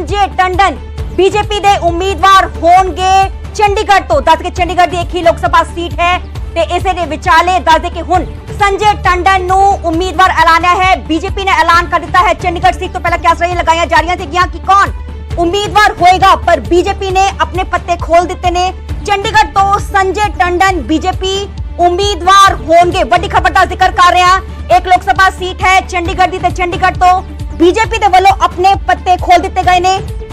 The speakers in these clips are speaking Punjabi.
ਸੰਜੇ ਟੰਡਨ। ਬੀਜੇਪੀ ਦੇ ਉਮੀਦਵਾਰ ਹੋਣਗੇ ਚੰਡੀਗੜ੍ਹ ਤੋਂ। ਦੱਸ ਕੇ ਚੰਡੀਗੜ੍ਹ ਦੀ ਇੱਕ ਹੀ ਲੋਕ ਸਭਾ ਸੀਟ ਹੈ ਤੇ ਇਸੇ ਦੇ ਵਿਚਾਲੇ ਦੱਸ ਦੇ ਕਿ ਹੁਣ ਸੰਜੇ ਟੰਡਨ ਨੂੰ ਉਮੀਦਵਾਰ ਐਲਾਨਿਆ ਹੈ। ਬੀਜੇਪੀ ਨੇ ਐਲਾਨ ਕਰ ਦਿੱਤਾ ਹੈ। ਚੰਡੀਗੜ੍ਹ ਸੀਟ ਤੋਂ ਪਹਿਲਾਂ ਕਿਆਸਰੀਆਂ ਲਗਾਈਆਂ ਜਾ ਰਹੀਆਂ ਸੀਗੀਆਂ ਕਿ ਕੌਣ ਉਮੀਦਵਾਰ ਹੋਏਗਾ, ਪਰ ਬੀਜੇਪੀ ਨੇ ਆਪਣੇ ਪੱਤੇ ਖੋਲ ਦਿੱਤੇ ਨੇ। ਚੰਡੀਗੜ੍ਹ ਤੋਂ ਸੰਜੇ ਟੰਡਨ, ਬੀਜੇਪੀ ਉਮੀਦਵਾਰ ਹੋਣਗੇ। ਵੱਡੀ ਖਬਰ ਦਾ ਜ਼ਿਕਰ ਕਰ ਰਿਹਾ। ਇੱਕ ਲੋਕ ਸਭਾ ਸੀਟ ਹੈ ਚੰਡੀਗੜ੍ਹ ਦੀ ਤੇ ਚੰਡੀਗੜ੍ਹ ਤੋਂ। ਬੀਜੇਪੀ ਦੇ ਵੱਲੋਂ ਆਪਣੇ ਪੱਤੇ ਖੋਲ ਦਿੱਤੇ ਗਏ ਨੇ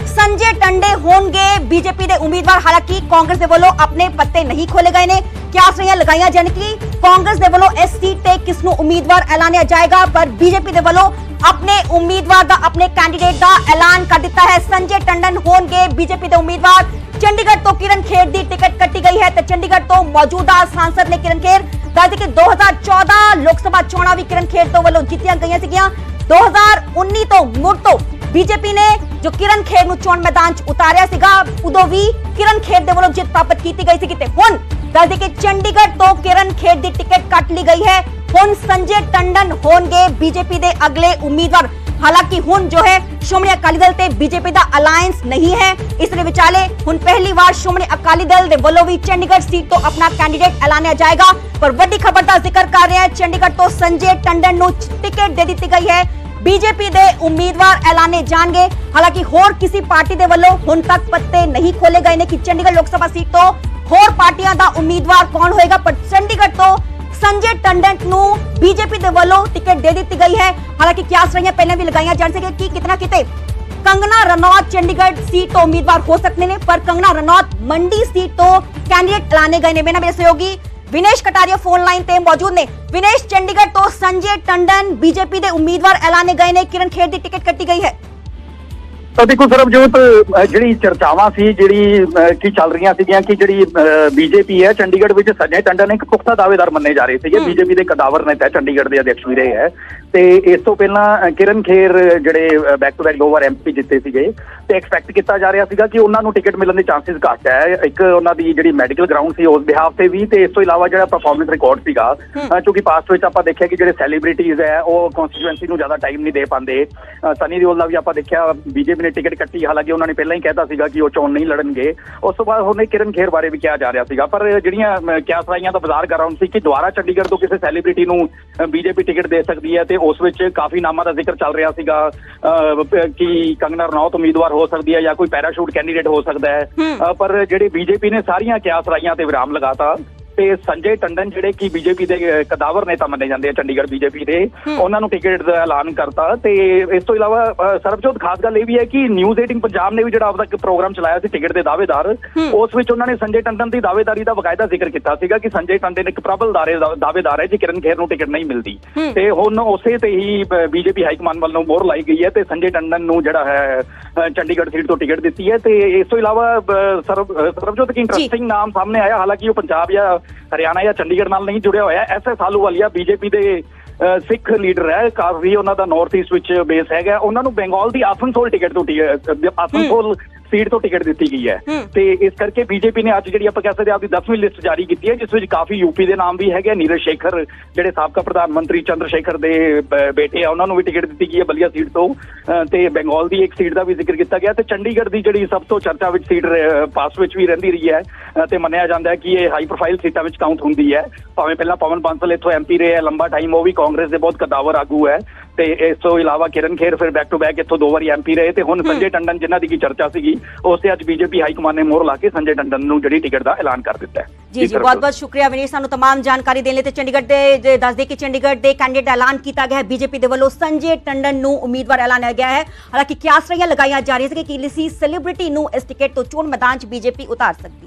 ਸੰਜੇ ਟੰਡੇ ਹੋਣਗੇ ਬੀਜੇਪੀ ਦੇ ਉਮੀਦਵਾਰ ਹਾਲਾਂਕਿ ਕਾਂਗਰਸ ਦੇ ਵੱਲੋਂ ਆਪਣੇ ਪੱਤੇ ਨਹੀਂ ਖੋਲੇ ਗਏ ਨੇ ਕਿਆਸਰੀਆਂ ਲਗਾਈਆਂ ਜਾਣ ਕਿ ਕਾਂਗਰਸ ਦੇ ਵੱਲੋਂ ਇਸ ਸੀਟ ਤੇ ਕਿਸ ਨੂੰ ਉਮੀਦਵਾਰ ਐਲਾਨਿਆ ਜਾਏਗਾ ਪਰ ਬੀਜੇਪੀ ਦੇ ਵੱਲੋਂ ਆਪਣੇ ਉਮੀਦਵਾਰ ਦਾ ਆਪਣੇ ਕੈਂਡੀਡੇਟ ਦਾ ਐਲਾਨ ਕਰ ਦਿੱਤਾ ਹੈ ਸੰਜੇ ਟੰਡਨ ਹੋਣਗੇ ਬੀਜੇਪੀ ਦੇ ਉਮੀਦਵਾਰ ਚੰਡੀਗੜ੍ਹ ਤੋਂ ਕਿਰਨ ਖੇਰ ਦੀ ਟਿਕਟ ਕੱਟੀ ਗਈ ਹੈ ਤੇ ਚੰਡੀਗੜ੍ਹ ਤੋਂ ਮੌਜੂਦਾ ਸਾਂਸਦ ਨੇ ਕਿਰਨ ਖੇਰ ਦੱਸਦੇ ਕਿ 2014 ਲੋਕ ਸਭਾ ਚੋਣਾਂ ਵੀ ਕਿਰਨ ਖੇਰ ਤੋਂ ਵੱਲੋਂ ਜਿੱਤੀਆਂ ਗਈਆਂ ਸੀਗੀਆਂ 2019 ਤੋਂ ਮੁੜ ਤੋਂ ਬੀਜੇਪੀ ਨੇ ਜੋ ਕਿਰਨ ਖੇਰ ਨੂੰ ਚੋਣ ਮੈਦਾਨ 'ਚ ਉਤਾਰਿਆ ਸੀਗਾ ਉਦੋਂ ਵੀ ਕਿਰਨ ਖੇਰ ਦੇ ਵੱਲੋਂ ਜਿੱਤ ਪ੍ਰਾਪਤ ਕੀਤੀ ਗਈ ਸੀ ਤੇ ਹੁਣ ਦੱਸਦੇ ਕਿ ਚੰਡੀਗੜ੍ਹ ਤੋਂ ਕਿਰਨ ਖੇਰ ਦੀ ਟਿਕਟ ਕੱਟ ਲਈ ਗਈ ਹੈ ਹੁਣ ਸੰਜੇ ਟੰਡਨ ਹੋਣਗੇ ਬੀਜੇਪੀ ਦੇ ਅਗਲੇ ਉਮੀਦਵਾਰ ਹਾਲਾਂਕਿ ਹੁਣ ਜੋ ਹੈ ਸ਼੍ਰੋਮਣੀ ਅਕਾਲੀ ਦਲ ਤੇ ਬੀਜੇਪੀ ਦਾ ਅਲਾਈਅੰਸ ਨਹੀਂ ਹੈ ਇਸ ਦੇ ਵਿਚਾਲੇ ਹੁਣ ਪਹਿਲੀ ਵਾਰ ਸ਼੍ਰੋਮਣੀ ਅਕਾਲੀ ਦਲ ਦੇ ਵੱਲੋਂ ਵੀ ਚੰਡੀਗੜ੍ਹ ਸੀਟ ਤੋਂ ਆਪਣਾ ਕੈਂਡੀਡੇਟ ਐਲਾਨਿਆ ਜਾਏਗਾ ਪਰ ਵੱਡੀ ਖਬਰ ਦਾ ਜ਼ਿਕਰ ਕਰ ਰਹੇ ਹਾਂ ਚੰਡੀਗੜ੍ਹ ਤੋਂ ਸੰਜੇ ਟੰਡਨ ਨੂੰ ਟਿਕਟ ਦੇ ਦਿੱਤੀ ਗਈ ਹੈ ਬੀਜੇਪੀ ਦੇ ਉਮੀਦਵਾਰ ਐਲਾਨੇ ਜਾਣਗੇ ਹਾਲਾਂਕਿ ਹੋਰ ਕਿਸੇ ਪਾਰਟੀ ਦੇ ਵੱਲੋਂ ਹੁਣ ਤੱਕ ਪੱਤੇ ਨਹੀਂ ਖੋਲੇ ਗਏ ਨੇ ਕਿ ਚੰਡੀਗੜ੍ਹ ਲੋਕ ਸਭਾ ਸੀਟ ਤੋਂ ਹੋਰ ਪਾਰਟੀਆਂ ਦਾ ਉਮੀਦਵਾਰ ਕੌਣ ਹੋਏਗਾ ਪਰ ਚੰਡੀਗੜ੍ਹ ਤੋਂ ਸੰਜੇ ਟੰਡਨ ਨੂੰ ਬੀਜੇਪੀ ਦੇ ਵੱਲੋਂ ਟਿਕਟ ਦੇ ਦਿੱਤੀ ਗਈ ਹੈ ਹਾਲਾਂਕਿ ਕਿਆਸ ਰਹੀਆਂ ਪਹਿਲਾਂ ਵੀ ਲਗਾਈਆਂ ਜਾਣ ਸਕੇ ਕਿ ਕਿਤਨਾ ਕਿਤੇ ਕੰਗਨਾ ਰਣੌਤ ਚੰਡੀਗੜ੍ਹ ਸੀਟ ਤੋਂ ਉਮੀਦਵਾਰ ਹੋ ਸਕਦੇ ਨੇ ਪਰ ਕੰਗਨਾ ਰਣੌਤ ਮੰਡੀ ਸੀਟ ਤੋਂ ਕੈਂਡੀਡੇਟ ਐਲਾਨੇ ਗਏ ਨੇ ਮੇਰਾ ਮੇਰੇ ਸਹਿਯੋਗੀ ਵਿਨੇਸ਼ ਕਟਾਰੀਆ ਫੋਨ ਲਾਈਨ ਤੇ ਮੌਜੂਦ ਨੇ। ਵਿਨੇਸ਼ ਚੰਡੀਗੜ੍ਹ ਤੋਂ ਸੰਜੇ ਟੰਡਨ ਬੀਜੇਪੀ ਦੇ ਉਮੀਦਵਾਰ ਐਲਾਨੇ ਗਏ ਨੇ। ਕਿਰਨ ਖੇਰ ਦੀ ਟਿਕਟ ਕੱਟੀ ਗਈ ਹੈ। ਤਾਂ ਦੇਖੋ ਸਰਬਜੋਤ ਜਿਹੜੀ ਚਰਚਾਵਾਂ ਸੀ ਜਿਹੜੀ ਕੀ ਚੱਲ ਰਹੀਆਂ ਸੀਗੀਆਂ ਕਿ ਜਿਹੜੀ ਬੀਜੇਪੀ ਹੈ ਚੰਡੀਗੜ੍ਹ ਵਿੱਚ ਸੰਜੇ ਟੰਡਨ ਇੱਕ ਪੁਖਤਾ ਦਾਅਵੇਦਾਰ ਮੰਨੇ ਜਾ ਰਹੇ ਸੀਗੇ। ਬੀਜੇਪੀ ਦੇ ਕਦਾਵਰ ਨੇਤਾ ਚੰਡੀਗੜ੍ਹ ਦੇ ਅਧਿਕਸ਼ ਵੀ ਰਹੇ ਹੈ। ਤੇ ਇਸ ਤੋਂ ਪਹਿਲਾਂ ਕਿਰਨ ਖੇਰ ਜਿਹੜੇ ਬੈਕ ਟੂ ਬੈਕ ਦੋ ਵਾਰ ਐਮਪੀ ਜਿੱਤੇ ਸੀਗੇ ਤੇ ਐਕਸਪੈਕਟ ਕੀਤਾ ਜਾ ਰਿਹਾ ਸੀਗਾ ਕਿ ਉਹਨਾਂ ਨੂੰ ਟਿਕਟ ਮਿਲਣ ਦੇ ਚਾਂਸਸ ਘੱਟ ਹੈ। ਇੱਕ ਉਹਨਾਂ ਦੀ ਜਿਹੜੀ ਮੈਡੀਕਲ ਗਰਾਊਂਡ ਸੀ ਉਸ ਬਿਹਾਫ ਤੇ ਵੀ ਤੇ ਇਸ ਤੋਂ ਇਲਾਵਾ ਜਿਹੜਾ ਪਰਫਾਰਮੈਂਸ ਰਿਕਾਰਡ ਸੀਗਾ ਕਿਉਂਕਿ ਪਾਸਟ ਵਿੱਚ ਆਪਾਂ ਦੇਖਿਆ ਕਿ ਜਿਹੜੇ ਸੈਲੀਬ੍ਰਿਟੀਜ਼ ਹੈ ਉਹ ਕਨਸਟੀਚੁਐਂਸੀ ਨੂੰ ਜ਼ਿਆਦਾ ਟਾਈਮ ਨਹੀਂ ਦੇ ਪਾਉਂਦੇ। ਸਨੀ ਦਿਓਲ ਦਾ ਵੀ ਆਪਾਂ ਦੇਖਿਆ ਬੀਜੇਪੀ ਨੇ ਟਿਕਟ ਕੱਟੀ। ਹਾਲਾਂਕਿ ਉਹਨਾਂ ਨੇ ਪਹਿਲਾਂ ਹੀ ਕਹਿਤਾ ਸੀਗਾ ਕਿ ਉਹ ਚੋਣ ਨਹੀਂ ਲੜਨਗੇ। ਉਸ ਤੋਂ ਬਾਅਦ ਉਹਨੇ ਕਿਰਨ ਖੇਰ ਬਾਰੇ ਵੀ ਕਿਹਾ ਜਾ ਰਿਹਾ ਸੀਗਾ। ਪਰ ਜਿਹੜੀਆਂ ਅਹ, ਕਿਆਸ ਰਾਈਆਂ ਦਾ ਬਾਜ਼ਾਰ ਗਰਾਊਂਡ ਸੀ ਕਿ ਦੁਬਾਰਾ ਚੰਡੀਗੜ੍ਹ ਤੋਂ ਕਿਸੇ ਸੈਲੀਬ੍ਰਿਟੀ ਨੂੰ ਬੀਜੇਪੀ ਟਿਕਟ ਦੇ ਸਕਦੀ ਹੈ ਤੇ ਉਸ ਵਿੱਚ ਕਾਫੀ ਨਾਮਾਂ ਦਾ ਜ਼ਿਕਰ ਚੱਲ ਰਿਹਾ ਸੀਗਾ ਕਿ ਕੰਗਨਾ ਰਣੌਤ ਉਮੀਦਵਾਰ ਹੋ ਸਕਦੀ ਹੈ ਜਾਂ ਕੋਈ ਪੈਰਾਸ਼ੂਟ ਕੈਂਡੀਡੇਟ ਹੋ ਸਕਦਾ ਹੈ। ਪਰ ਜਿਹੜੀ ਬੀਜੇਪੀ ਨੇ ਸਾਰੀਆਂ ਕਿਆਸ ਰਾਈਆਂ ਤੇ ਵਿਰਾਮ ਲਗਾਤਾ ਤੇ ਸੰਜੇ ਟੰਡਨ ਜਿਹੜੇ ਕਿ ਬੀਜੇਪੀ ਦੇ ਕਦਾਵਰ ਨੇਤਾ ਮੰਨੇ ਜਾਂਦੇ ਆ ਚੰਡੀਗੜ੍ਹ ਬੀਜੇਪੀ ਦੇ। ਉਹਨਾਂ ਨੂੰ ਟਿਕਟ ਦਾ ਐਲਾਨ ਕਰਤਾ ਤੇ ਇਸ ਤੋਂ ਇਲਾਵਾ ਸਰਬਜੋਤ ਖਾਸ ਗੱਲ ਇਹ ਵੀ ਹੈ ਕਿ ਨਿਊਜ਼ 18 ਪੰਜਾਬ ਨੇ ਵੀ ਜਿਹੜਾ ਆਪਦਾ ਇੱਕ ਪ੍ਰੋਗਰਾਮ ਚਲਾਇਆ ਸੀ ਟਿਕਟ ਦੇ ਦਾਅਵੇਦਾਰ। ਉਸ ਵਿੱਚ ਉਹਨਾਂ ਨੇ ਸੰਜੇ ਟੰਡਨ ਦੀ ਦਾਅਵੇਦਾਰੀ ਦਾ ਬਕਾਇਦਾ ਜ਼ਿਕਰ ਕੀਤਾ ਸੀਗਾ ਕਿ ਸੰਜੇ ਟੰਡਨ ਇੱਕ ਪ੍ਰਬਲ ਦਾਰੇ ਦਾਅਵੇਦਾਰ ਹੈ ਜੇ ਕਿਰਨ ਖੇਰ ਨੂੰ ਟਿਕਟ ਨਹੀਂ ਮਿਲਦੀ। ਤੇ ਹੁਣ ਉਸੇ ਤੇ ਹੀ ਬੀਜੇਪੀ ਹਾਈ ਕਮਾਂਡ ਵੱਲੋਂ ਮੋਹਰ ਲਾਈ ਗਈ ਹੈ ਤੇ ਸੰਜੇ ਟੰਡਨ ਨੂੰ ਜਿਹੜਾ ਹੈ ਚੰਡੀਗੜ੍ਹ ਸੀਟ ਤੋਂ ਟਿਕਟ ਦਿੱਤੀ ਹੈ ਤੇ ਇਸ ਤੋਂ ਇਲਾਵਾ ਸਰਬਜੋਤ ਕੀ ਇੰਟਰਸਟਿੰਗ ਨਾਮ ਸਾਹਮਣੇ ਆਇਆ ਹਾਲਾਂਕਿ ਉਹ ਪੰਜਾਬ ਜਾਂ ਹਰਿਆਣਾ ਜਾਂ ਚੰਡੀਗੜ੍ਹ ਨਾਲ ਨਹੀਂ ਜੁੜਿਆ ਹੋਇਆ। ਐਸ ਐਸ ਆਲੂਵਾਲੀਆ ਬੀਜੇਪੀ ਦੇ ਅਹ, ਸਿੱਖ ਲੀਡਰ ਹੈ। ਕਾਫੀ ਉਹਨਾਂ ਦਾ ਨਾਰਥ ਈਸਟ ਵਿੱਚ ਬੇਸ ਹੈਗਾ। ਉਹਨਾਂ ਨੂੰ ਬੰਗਾਲ ਦੀ ਆਸਨਸੋਲ ਟਿਕਟ ਤੋਂ ਟੀ- ਆਸਨਸੋਲ ਸੀਟ ਤੋਂ ਟਿਕਟ ਦਿੱਤੀ ਗਈ ਹੈ। ਤੇ ਇਸ ਕਰਕੇ ਬੀਜੇਪੀ ਨੇ ਅੱਜ ਜਿਹੜੀ ਆਪਾਂ ਕਹਿ ਸਕਦੇ ਆਪਦੀ 10ਵੀਂ ਲਿਸਟ ਜਾਰੀ ਕੀਤੀ ਹੈ ਜਿਸ ਵਿੱਚ ਕਾਫੀ ਯੂਪੀ ਦੇ ਨਾਮ ਵੀ ਹੈਗੇ ਨੀਰਜ ਸ਼ੇਖਰ ਜਿਹੜੇ ਸਾਬਕਾ ਪ੍ਰਧਾਨ ਮੰਤਰੀ ਚੰਦਰ ਸ਼ੇਖਰ ਦੇ ਬੇਟੇ ਆ ਉਹਨਾਂ ਨੂੰ ਵੀ ਟਿਕਟ ਦਿੱਤੀ ਗਈ ਹੈ ਬਲੀਆ ਸੀਟ ਤੋਂ। ਤੇ ਬੰਗਾਲ ਦੀ ਇੱਕ ਸੀਟ ਦਾ ਵੀ ਜ਼ਿਕਰ ਕੀਤਾ ਗਿਆ। ਤੇ ਚੰਡੀਗੜ੍ਹ ਦੀ ਜਿਹੜੀ ਸਭ ਤੋਂ ਚਰਚਾ ਵਿੱਚ ਸੀਟ ਪਾਸ ਵਿੱਚ ਵੀ ਰਹਿੰਦੀ ਰਹੀ ਹੈ। ਤੇ ਮੰਨਿਆ ਜਾਂਦਾ ਹੈ ਕਿ ਇਹ ਹਾਈ ਪ੍ਰੋਫਾਈਲ ਸੀਟਾਂ ਵਿੱਚ ਕਾਊਂਟ ਹੁੰਦੀ ਹੈ। ਭਾਵੇਂ ਪਹਿਲਾਂ ਪਵਨ ਬਾਂਸਲ ਇੱਥੋਂ ਐਮਪੀ ਰਹੇ ਹੈ ਲੰਬਾ ਟਾਈਮ ਉਹ ਵੀ ਕਾਂਗਰਸ ਦੇ ਬਹੁਤ ਕਦਾਵਰ ਆਗੂ ਹੈ। ਤੇ ਇਸ ਤੋਂ ਇਲਾਵਾ ਕਿਰਨ ਖੇਰ ਫਿਰ ਬੈਕ ਟੂ ਬੈਕ ਇੱਥੋਂ ਦੋ ਵਾਰੀ ਐਮਪੀ ਰਹੇ। ਤੇ ਹੁਣ ਸੰਜੇ ਟੰਡਨ ਜਿਨ੍ਹਾਂ ਦੀ ਕੀ ਚਰਚਾ ਸੀਗੀ ਉਸ ਤੇ ਅੱਜ ਬੀਜੇਪੀ ਹਾਈ ਕਮਾਂਡ ਨੇ ਮੋਹਰ ਲਾ ਕੇ ਸੰਜੇ ਟੰਡਨ ਨੂੰ ਜਿਹੜੀ ਟਿਕਟ ਦਾ ਐਲਾਨ ਕਰ ਦਿੱਤਾ ਹੈ ਜੀ ਜੀ ਸਰਬਜੋਤ। ਬਹੁਤ ਬਹੁਤ ਸ਼ੁਕਰੀਆ ਵਿਨੀਤ ਸਾਨੂੰ तमाम ਜਾਣਕਾਰੀ ਦੇਣ ਲਈ ਤੇ ਚੰਡੀਗੜ੍ਹ ਦੇ ਜੇ ਦੱਸ ਦੇ ਕਿ ਚੰਡੀਗੜ੍ਹ ਦੇ ਕੈਂਡੀਡੇਟ ਐਲਾਨ ਕੀਤਾ ਗਿਆ ਹੈ ਬੀਜੇਪੀ ਦੇ ਵੱਲੋਂ ਸੰਜੇ ਟੰਡਨ ਨੂੰ ਉਮੀਦਵਾਰ ਐਲਾਨਿਆ ਗਿਆ ਹੈ ਹਾਲਾਂਕਿ ਕਿਆਸ ਰਹੀਆਂ ਲਗਾਈਆਂ ਜਾ ਰਹੀਆਂ ਸੀ ਕਿ ਕਿਸੇ ਸੈਲੀਬ੍ਰਿਟੀ ਨੂੰ ਇਸ ਟਿਕਟ ਤੋਂ ਚੋਣ ਮੈਦਾਨ 'ਚ ਬੀਜੇਪੀ ਉਤਾਰ ਸਕਦੀ ਹੈ